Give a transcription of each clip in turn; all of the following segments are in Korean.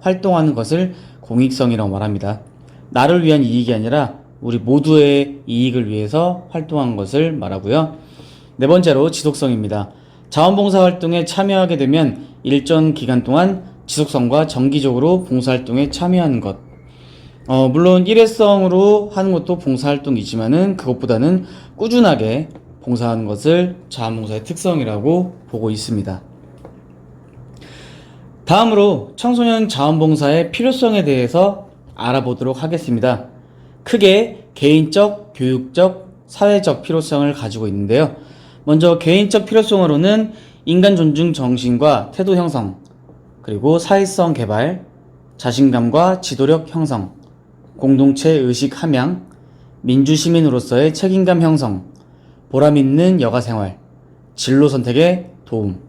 활동하는 것을 공익성이라고 말합니다. 나를 위한 이익이 아니라 우리 모두의 이익을 위해서 활동한 것을 말하고요. 네 번째로 지속성입니다. 자원봉사 활동에 참여하게 되면 일정 기간 동안 지속성과 정기적으로 봉사활동에 참여하는 것. 어, 물론 일회성으로 하는 것도 봉사활동이지만은 그것보다는 꾸준하게 봉사하는 것을 자원봉사의 특성이라고 보고 있습니다. 다음으로 청소년 자원봉사의 필요성에 대해서 알아보도록 하겠습니다. 크게 개인적, 교육적, 사회적 필요성을 가지고 있는데요. 먼저 개인적 필요성으로는 인간 존중 정신과 태도 형성, 그리고 사회성 개발, 자신감과 지도력 형성, 공동체 의식 함양, 민주시민으로서의 책임감 형성, 보람 있는 여가 생활, 진로 선택에 도움,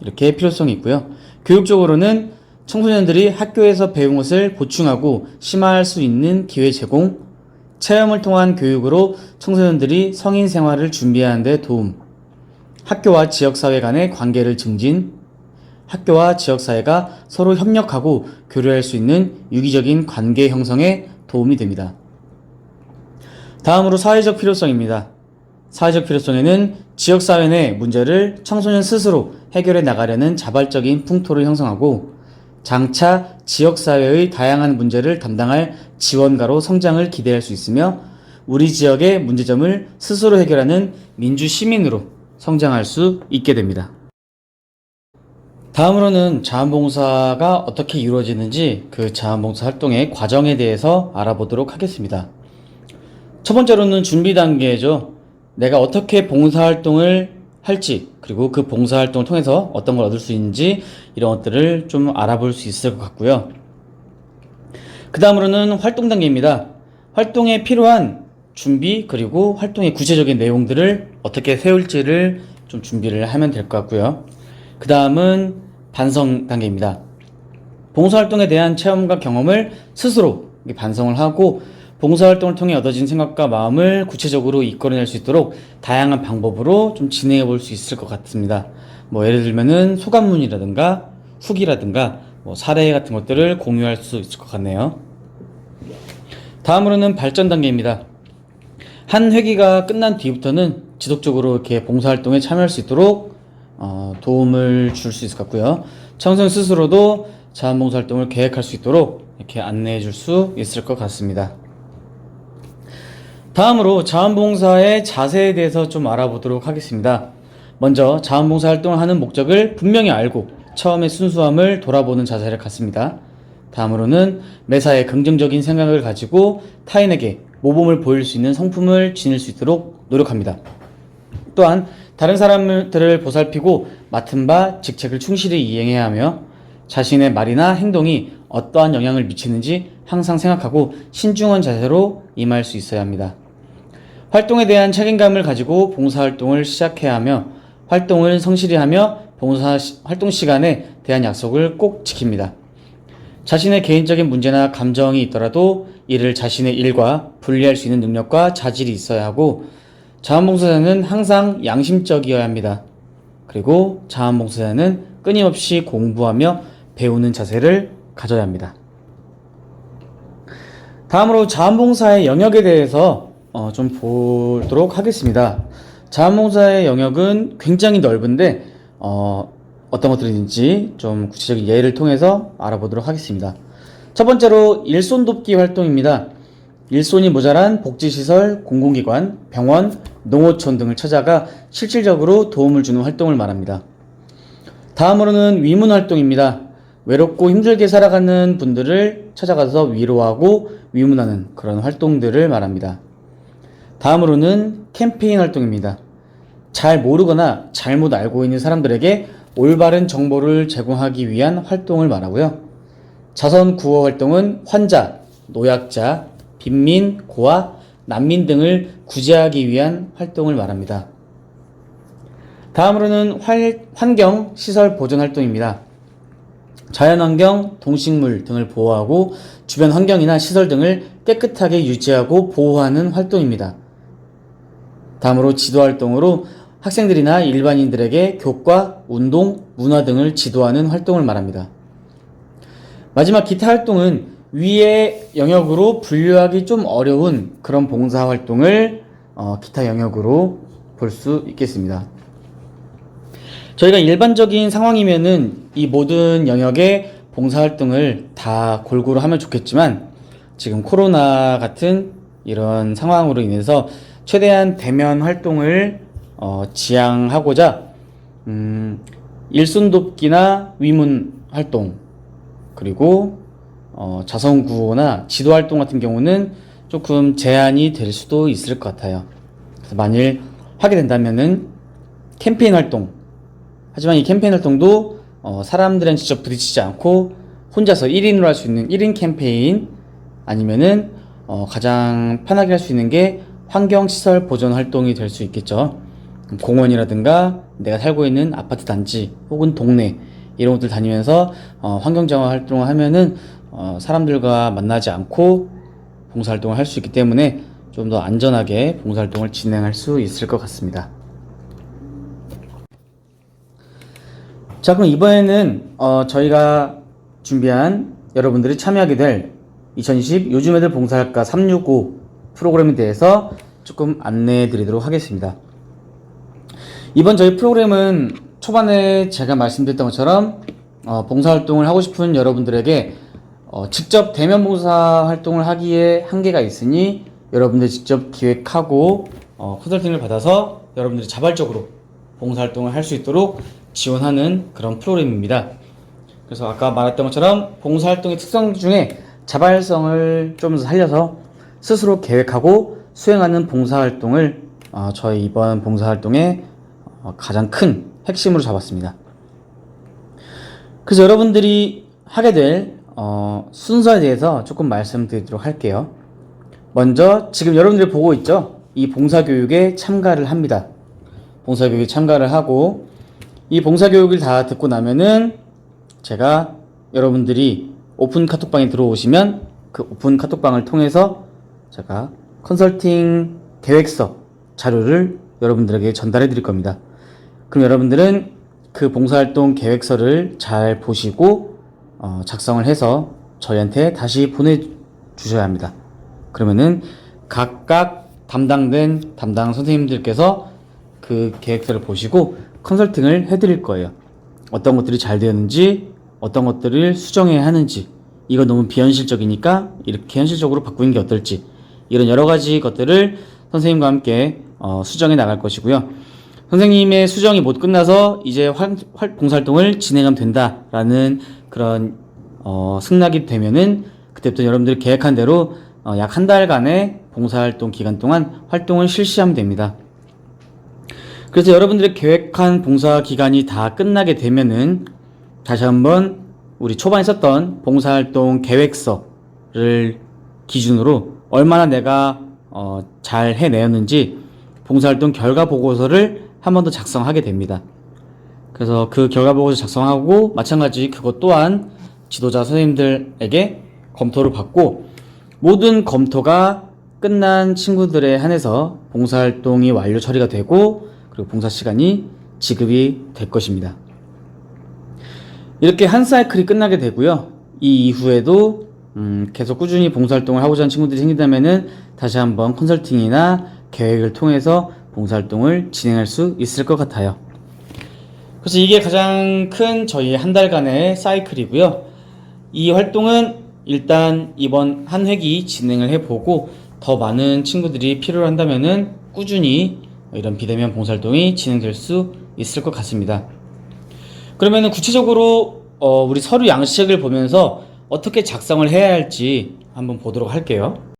이렇게 필요성이 있고요. 교육적으로는 청소년들이 학교에서 배운 것을 보충하고 심화할 수 있는 기회 제공, 체험을 통한 교육으로 청소년들이 성인 생활을 준비하는 데 도움, 학교와 지역사회 간의 관계를 증진, 학교와 지역사회가 서로 협력하고 교류할 수 있는 유기적인 관계 형성에 도움이 됩니다. 다음으로 사회적 필요성입니다. 사회적 필요성에는 지역사회 내 문제를 청소년 스스로 해결해 나가려는 자발적인 풍토를 형성하고 장차 지역사회의 다양한 문제를 담당할 지원가로 성장을 기대할 수 있으며 우리 지역의 문제점을 스스로 해결하는 민주 시민으로 성장할 수 있게 됩니다. 다음으로는 자원봉사가 어떻게 이루어지는지 그 자원봉사 활동의 과정에 대해서 알아보도록 하겠습니다. 첫 번째로는 준비 단계죠. 내가 어떻게 봉사활동을 할지, 그리고 그 봉사활동을 통해서 어떤 걸 얻을 수 있는지, 이런 것들을 좀 알아볼 수 있을 것 같고요. 그 다음으로는 활동 단계입니다. 활동에 필요한 준비, 그리고 활동의 구체적인 내용들을 어떻게 세울지를 좀 준비를 하면 될 것 같고요. 그 다음은 반성 단계입니다. 봉사활동에 대한 체험과 경험을 스스로 반성을 하고 봉사활동을 통해 얻어진 생각과 마음을 구체적으로 이끌어낼 수 있도록 다양한 방법으로 좀 진행해 볼 수 있을 것 같습니다. 뭐 예를 들면은 소감문이라든가 후기라든가 뭐 사례 같은 것들을 공유할 수 있을 것 같네요. 다음으로는 발전 단계입니다. 한 회기가 끝난 뒤부터는 지속적으로 이렇게 봉사활동에 참여할 수 있도록 어, 도움을 줄 수 있을 것 같고요. 청소년 스스로도 자원봉사활동을 계획할 수 있도록 이렇게 안내해 줄 수 있을 것 같습니다. 다음으로 자원봉사의 자세에 대해서 좀 알아보도록 하겠습니다. 먼저 자원봉사 활동을 하는 목적을 분명히 알고 처음에 순수함을 돌아보는 자세를 갖습니다. 다음으로는 매사에 긍정적인 생각을 가지고 타인에게 모범을 보일 수 있는 성품을 지닐 수 있도록 노력합니다. 또한 다른 사람들을 보살피고 맡은 바 직책을 충실히 이행해야 하며 자신의 말이나 행동이 어떠한 영향을 미치는지 항상 생각하고 신중한 자세로 임할 수 있어야 합니다. 활동에 대한 책임감을 가지고 봉사활동을 시작해야 하며 활동을 성실히 하며 봉사 시- 활동 시간에 대한 약속을 꼭 지킵니다. 자신의 개인적인 문제나 감정이 있더라도 이를 자신의 일과 분리할 수 있는 능력과 자질이 있어야 하고 자원봉사자는 항상 양심적이어야 합니다. 그리고 자원봉사자는 끊임없이 공부하며 배우는 자세를 가져야 합니다. 다음으로 자원봉사의 영역에 대해서 어, 좀 보도록 하겠습니다. 자원봉사의 영역은 굉장히 넓은데 어, 어떤 것들이 있는지 좀 구체적인 예를 통해서 알아보도록 하겠습니다. 첫 번째로 일손 돕기 활동입니다. 일손이 모자란 복지시설, 공공기관, 병원, 농어촌 등을 찾아가 실질적으로 도움을 주는 활동을 말합니다. 다음으로는 위문 활동입니다. 외롭고 힘들게 살아가는 분들을 찾아가서 위로하고 위문하는 그런 활동들을 말합니다. 다음으로는 캠페인 활동입니다. 잘 모르거나 잘못 알고 있는 사람들에게 올바른 정보를 제공하기 위한 활동을 말하고요. 자선 구호 활동은 환자, 노약자, 빈민, 고아, 난민 등을 구제하기 위한 활동을 말합니다. 다음으로는 활- 환경 시설 보존 활동입니다. 자연환경, 동식물 등을 보호하고 주변 환경이나 시설 등을 깨끗하게 유지하고 보호하는 활동입니다. 다음으로 지도 활동으로 학생들이나 일반인들에게 교과, 운동, 문화 등을 지도하는 활동을 말합니다. 마지막 기타 활동은 위의 영역으로 분류하기 좀 어려운 그런 봉사 활동을 어, 기타 영역으로 볼 수 있겠습니다. 저희가 일반적인 상황이면은 이 모든 영역의 봉사 활동을 다 골고루 하면 좋겠지만 지금 코로나 같은 이런 상황으로 인해서 최대한 대면 활동을 어, 지향하고자 음, 일손 돕기나 위문 활동 그리고 어, 자선 구호나 지도 활동 같은 경우는 조금 제한이 될 수도 있을 것 같아요. 그래서 만일 하게 된다면은 캠페인 활동 하지만 이 캠페인 활동도 어, 사람들은 직접 부딪히지 않고 혼자서 1인으로 할 수 있는 1인 캠페인 아니면은 어, 가장 편하게 할 수 있는 게 환경시설 보존 활동이 될 수 있겠죠. 공원이라든가 내가 살고 있는 아파트 단지 혹은 동네 이런 곳들 다니면서 어, 환경정화 활동을 하면은 어, 사람들과 만나지 않고 봉사활동을 할 수 있기 때문에 좀 더 안전하게 봉사활동을 진행할 수 있을 것 같습니다. 자, 그럼 이번에는 어, 저희가 준비한 여러분들이 참여하게 될 2020 요즘 애들 봉사할까 365 프로그램에 대해서 조금 안내해 드리도록 하겠습니다. 이번 저희 프로그램은 초반에 제가 말씀드렸던 것처럼 어, 봉사활동을 하고 싶은 여러분들에게 어, 직접 대면 봉사 활동을 하기에 한계가 있으니 여러분들 직접 기획하고 어, 컨설팅을 받아서 여러분들이 자발적으로 봉사활동을 할 수 있도록 지원하는 그런 프로그램입니다. 그래서 아까 말했던 것처럼 봉사활동의 특성 중에 자발성을 좀더 살려서 스스로 계획하고 수행하는 봉사활동을 어, 저희 이번 봉사활동의 어, 가장 큰 핵심으로 잡았습니다. 그래서 여러분들이 하게 될 어, 순서에 대해서 조금 말씀드리도록 할게요. 먼저 지금 여러분들이 보고 있죠? 이 봉사교육에 참가를 합니다. 봉사교육에 참가를 하고 이 봉사교육을 다 듣고 나면은 제가 여러분들이 오픈 카톡방에 들어오시면 그 오픈 카톡방을 통해서 제가 컨설팅 계획서 자료를 여러분들에게 전달해 드릴 겁니다. 그럼 여러분들은 그 봉사활동 계획서를 잘 보시고 어, 작성을 해서 저희한테 다시 보내주셔야 합니다. 그러면은 각각 담당된 담당 선생님들께서 그 계획서를 보시고 컨설팅을 해드릴 거예요. 어떤 것들이 잘 되었는지, 어떤 것들을 수정해야 하는지, 이거 너무 비현실적이니까 이렇게 현실적으로 바꾸는 게 어떨지, 이런 여러 가지 것들을 선생님과 함께 어, 수정해 나갈 것이고요. 선생님의 수정이 못 끝나서 이제 활, 활, 봉사활동을 진행하면 된다라는 그런 어, 승낙이 되면은 그때부터 여러분들이 계획한 대로 어, 약 한 달간의 봉사활동 기간 동안 활동을 실시하면 됩니다. 그래서 여러분들의 계획한 봉사 기간이 다 끝나게 되면은 다시 한번 우리 초반에 썼던 봉사활동 계획서를 기준으로 얼마나 내가 어, 잘 해내었는지 봉사활동 결과 보고서를 한 번 더 작성하게 됩니다. 그래서 그 결과 보고서 작성하고 마찬가지 그것 또한 지도자 선생님들에게 검토를 받고 모든 검토가 끝난 친구들에 한해서 봉사활동이 완료 처리가 되고 그리고 봉사 시간이 지급이 될 것입니다. 이렇게 한 사이클이 끝나게 되고요. 이 이후에도 음, 계속 꾸준히 봉사활동을 하고자 하는 친구들이 생긴다면은 다시 한번 컨설팅이나 계획을 통해서 봉사활동을 진행할 수 있을 것 같아요. 그래서 이게 가장 큰 저희 한 달간의 사이클이고요. 이 활동은 일단 이번 한 회기 진행을 해보고 더 많은 친구들이 필요로 한다면은 꾸준히 이런 비대면 봉사활동이 진행될 수 있을 것 같습니다. 그러면은 구체적으로 어, 우리 서류 양식을 보면서 어떻게 작성을 해야 할지 한번 보도록 할게요.